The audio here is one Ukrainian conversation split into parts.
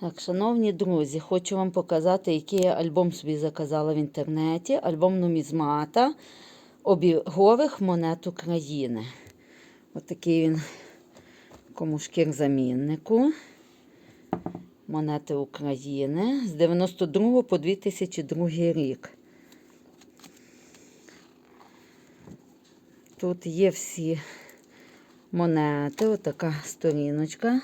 Так, шановні друзі, хочу вам показати, який я альбом собі заказала в інтернеті. Альбом нумізмата обігових монет України. Ось такий він комушкір заміннику. Монети України з 92 по 2002 рік. Тут є всі монети, отака сторіночка.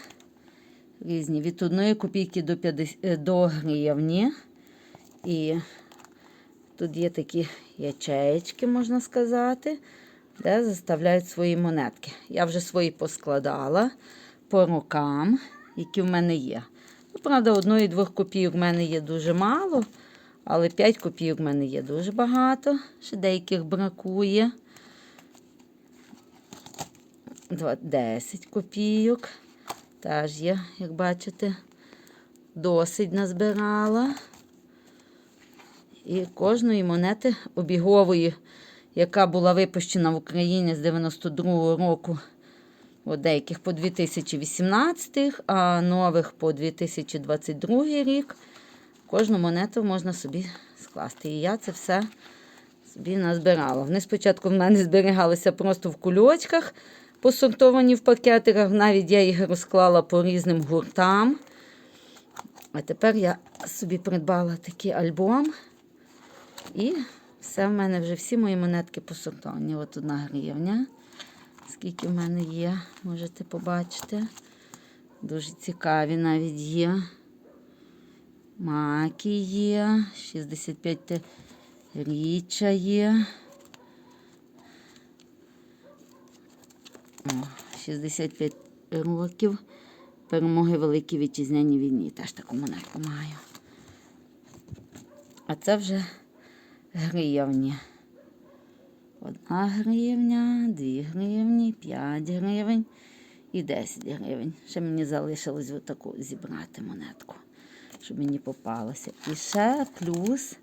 Різні від 1 копійки до 50, е, до гривні. І тут є такі ячеєчки, можна сказати, де заставляють свої монетки. Я вже свої поскладала по рокам, які в мене є. Ну, Правда, одної двох копійок в мене є дуже мало, але 5 копійок в мене є дуже багато. Ще деяких бракує. 10 копійок. Теж є, як бачите, досить назбирала. І кожної монети обігової, яка була випущена в Україні з 92-го року, от деяких по 2018, а нових по 2022 рік, кожну монету можна собі скласти. І я це все собі назбирала. Вони спочатку в мене зберігалися просто в кульочках, посортовані в пакетиках. Навіть я їх розклала по різним гуртам. А тепер я собі придбала такий альбом. І все в мене вже всі мої монетки посортовані. От одна гривня. Скільки в мене є, можете побачити. Дуже цікаві навіть є. Маки є, 65 річчя є. 65 років перемоги Великій Вітчизняній війні. Теж таку монетку маю. А це вже гривні. Одна гривня, дві гривні, п'ять гривень і 10 гривень. Ще мені залишилось отаку зібрати монетку, щоб мені попалося. І ще плюс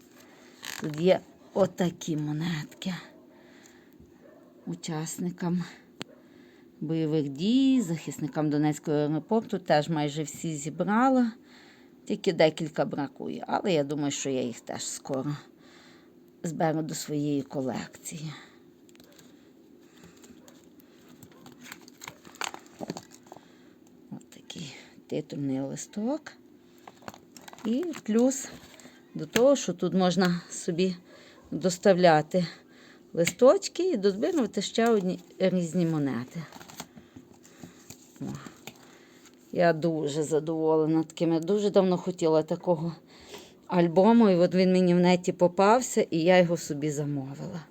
тут є отакі монетки учасникам бойових дій, захисникам Донецького аеропорту. Теж майже всі зібрала. Тільки декілька бракує. Але я думаю, що я їх теж скоро зберу до своєї колекції. Ось титульний листок. І плюс до того, що тут можна собі доставляти листочки і дозбирувати ще одні різні монети. О. Я дуже задоволена таким. Я дуже давно хотіла такого альбому, і от він мені в неті попався, і я його собі замовила.